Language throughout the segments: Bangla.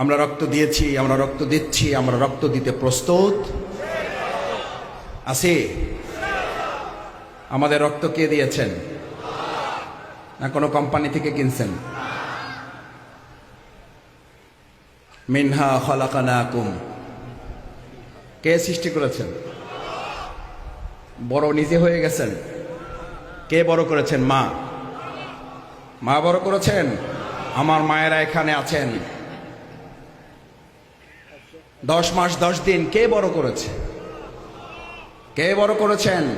আমরা রক্ত দিয়েছি, আমরা রক্ত দিচ্ছি, আমরা রক্ত দিতে প্রস্তুত? আছি? আমাদের রক্ত কে দিয়েছেন? না কোনো কোম্পানি থেকে কিনছেন? মিনহা খলাকানাকুম। কে সৃষ্টি করেছেন? বড় নিজে হয়ে গেছেন। কে বড় করেছেন? মা। মা বড় করেছেন? আমার মায়েরা এখানে আছেন। দশ মাস, দশ দিন, কে বড় করেছে? কে বড় করেছেন?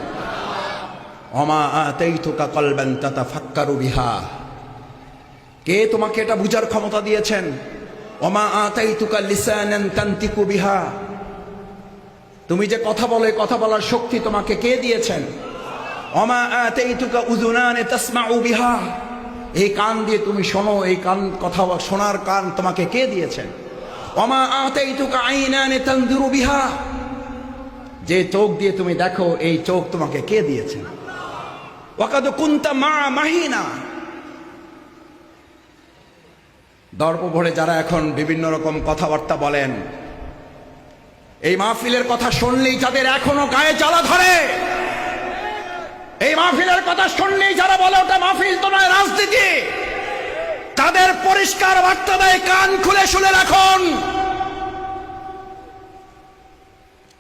অমা আতাইতুকা কলবান তাতাফাক্কারু বিহা। কে তোমাকে এটা বুঝার ক্ষমতা দিয়েছেন? অমা আতাইতুকা লিসানান তান্তিকু বিহা। তুমি যে কথা বলে, কথা বলার শক্তি তোমাকে কে দিয়েছেন? অমা আতাইতুকা উযুনানে তাসমাউ বিহা। এই কান দিয়ে তুমি শোনো, এই কান, কথা শোনার কান তোমাকে কে দিয়েছেন? অমা আতাইতুকা আইনানে তানজুরু বিহা। যে চোখ দিয়ে তুমি দেখো, এই চোখ তোমাকে কে দিয়েছেন ওয়াকাদ কুন্তা মা মাহিনা। দর্প ভরে যারা এখন বিভিন্ন রকম কথাবার্তা বলেন, এই মাহফিলের কথা শুনলেই যাদের এখনও গায়ে জ্বালা ধরে, এই মাহফিলের কথা শুনলেই যারা বলে ওটা মাহফিল তো নয়, রাজনীতি। পরিষ্কার বার্তা দেয়, কান খুলে শুনে রাখুন।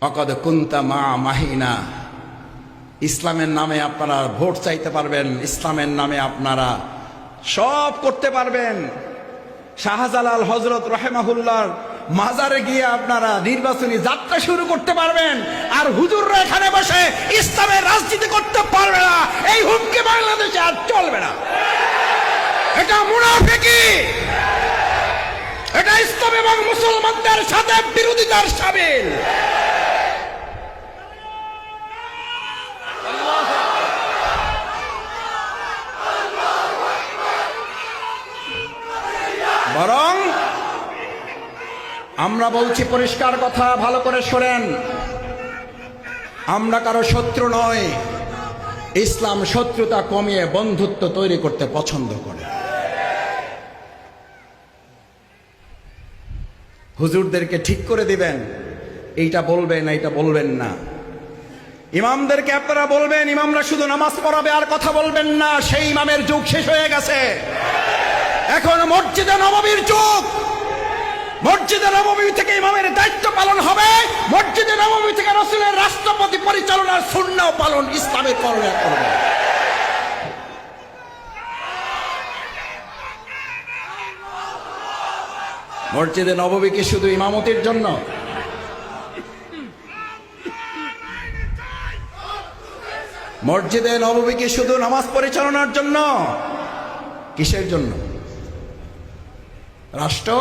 অকদ কুন্তা মা মাহিনা। ইসলামের নামে আপনারা ভোট চাইতে পারবেন, ইসলামের নামে আপনারা সব করতে পারবেন। শাহজালাল হজরত রহেমাহুল্লার মাজারে গিয়ে আপনারা নির্বাচনী যাত্রা শুরু করতে পারবেন, আর হুজুররা এখানে বসে ইসলামের রাজনীতি করতে পারবে না। এই হুমকি বাংলাদেশে আর চলবে না। এটা মুনাফিকি। এটা ইসলাম এবং মুসলমানদের সাথে বিরোধিতার সামিল। বরং আমরা বলছি পরিষ্কার কথা, ভালো করে শোনেন। আমরা কারও শত্রু নয়, ইসলাম শত্রুতা কমিয়ে বন্ধুত্ব তৈরি করতে পছন্দ করে। হুজুরদেরকে ঠিক করে দিবেন। এইটা বলবেন এইটা বলবেন না। ইমামদেরকে আপনারা বলবেন, ইমামরা শুধু নামাজ পড়াবে আর কথা বলবেন না, সেই ইমামের যুগ শেষ হয়ে গেছে। এখন মসজিদে নবমীর যুগ। মসজিদে নবমী থেকে ইমামের দায়িত্ব পালন হবে। মসজিদে নবমী থেকে রসুলের রাষ্ট্রপতি পরিচালনার শূন্য পালন ইসলামের করবে করবে। মসজিদে নবমী কি শুধু ইমামতির জন্য? মসজিদে নবমী কি শুধু নামাজ পরিচালনার জন্য? কিসের জন্য? রাষ্ট্র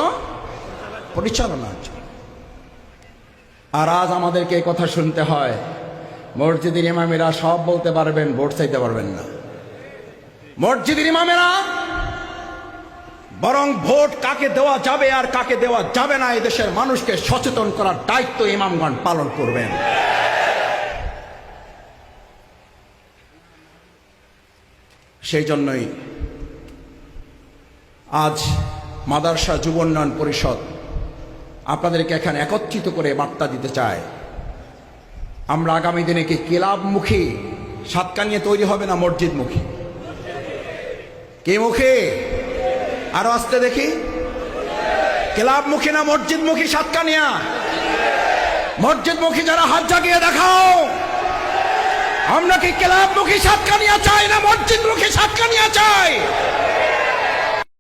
পরিচালনার জন্য। আর আজ আমাদেরকে কথা শুনতে হয়, মসজিদের ইমামেরা সব বলতে পারবেন, ভোট চাইতে পারবেন না। মসজিদের ইমামেরা বরং ভোট কাকে দেওয়া যাবে আর কাকে দেওয়া যাবে না দেশের মানুষকে সচেতন করার দায়িত্ব ইমামগণ পালন করবেন। সেই জন্যই আজ মাদারসা যুব উন্নয়ন পরিষদ আপনাদেরকে এখানে একত্রিত করে বার্তা দিতে চায়। আমরা আগামী দিনে কি ক্লাবমুখী সাতকা নিয়ে তৈরি হবে না মসজিদমুখী? কে মুখে? আরও আসতে দেখি। ক্লাবমুখী না মসজিদমুখী সাতকানিয়া? মসজিদমুখী যারা হাত জাগিয়ে দেখাও। আমরা কি ক্লাবমুখী সাতকানিয়া চাই না মসজিদমুখী সাতকানিয়া চাই?